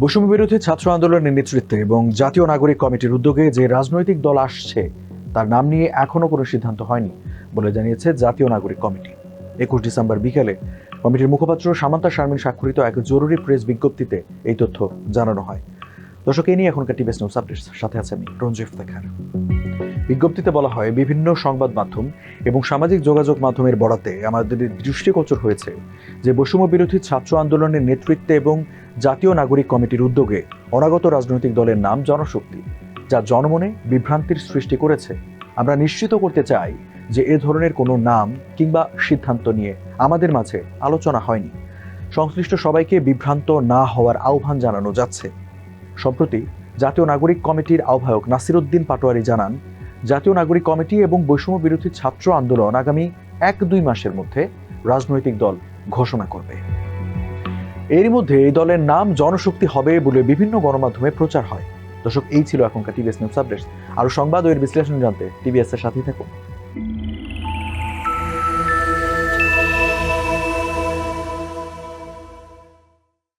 বৈষম্য বিরোধী ছাত্র আন্দোলনের নেতৃত্বে এবং জাতীয় নাগরিক কমিটির উদ্যোগে যে রাজনৈতিক দল আসছে, তার নাম নিয়ে এখনও কোনো সিদ্ধান্ত হয়নি বলে জানিয়েছে জাতীয় নাগরিক কমিটি। একুশ ডিসেম্বর বিকেলে কমিটির মুখপাত্র সামান্তা শারমিন স্বাক্ষরিত এক জরুরি প্রেস বিজ্ঞপ্তিতে এই তথ্য জানানো হয়। দর্শক, এ নিয়ে এখনকার টিভিএস নিউজ আপডেটস। সাথে আছে আমি রঞ্জিফ দেখার। বিজ্ঞপ্তিতে বলা হয়, বিভিন্ন সংবাদ মাধ্যম এবং সামাজিক যোগাযোগ মাধ্যমের বরাতে আমাদের দৃষ্টিগোচর হয়েছে যে বৈষম্য বিরোধী ছাত্র আন্দোলনের নেতৃত্বে এবং জাতীয় নাগরিক কমিটির উদ্যোগে অনাগত রাজনৈতিক দলের নাম জনশক্তি, যা জনমনে বিভ্রান্তির সৃষ্টি করেছে। আমরা নিশ্চিত করতে চাই যে এ ধরনের কোনো নাম কিংবা সিদ্ধান্ত নিয়ে আমাদের মাঝে আলোচনা হয়নি। সংশ্লিষ্ট সবাইকে বিভ্রান্ত না হওয়ার আহ্বান জানানো যাচ্ছে। সম্প্রতি জাতীয় নাগরিক কমিটির আহ্বায়ক নাসিরুদ্দিন পাটোয়ারি জানান জাতীয় নাগরিক কমিটি এবং বৈষম্য বিরোধী ছাত্র আন্দোলন আগামী এক দুই মাসের মধ্যে রাজনৈতিক দল ঘোষণা করবে। এরই মধ্যে এই দলের নাম জনশক্তি হবে বলে বিভিন্ন গণমাধ্যমে প্রচার হয়। দর্শক, এই ছিল এখনকার টিভিএস নিউজ আপডেটস। আরও সংবাদ ও এর বিশ্লেষণ জানতে টিভিএস এর সাথেই থাকুন।